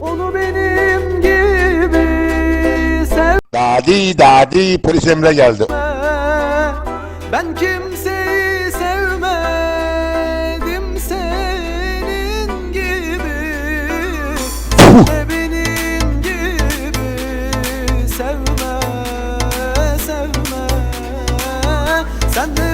Onu benim gibi sevme Dadi dadi polis emre geldi. Ben kimseyi sevmedim senin gibi. Benim gibi. Sevme sevme. Sen de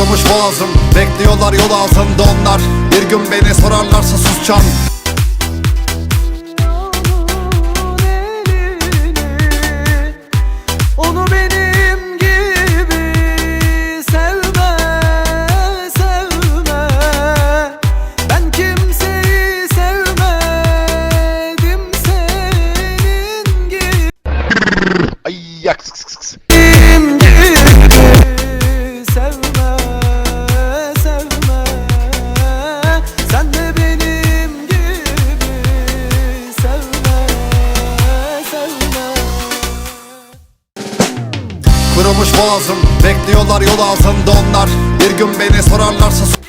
Kırılmış boğazım Bekliyorlar yol ağzında onlar. Bir gün beni sorarlarsa susacağım. Onun elini Onu benim gibi sevme sevme. Ben kimseyi sevmedim senin gibi. Ay yak sık sık sık. Kırılmış boğazım Bekliyorlar yol ağzında onlar. Bir gün beni sorarlarsa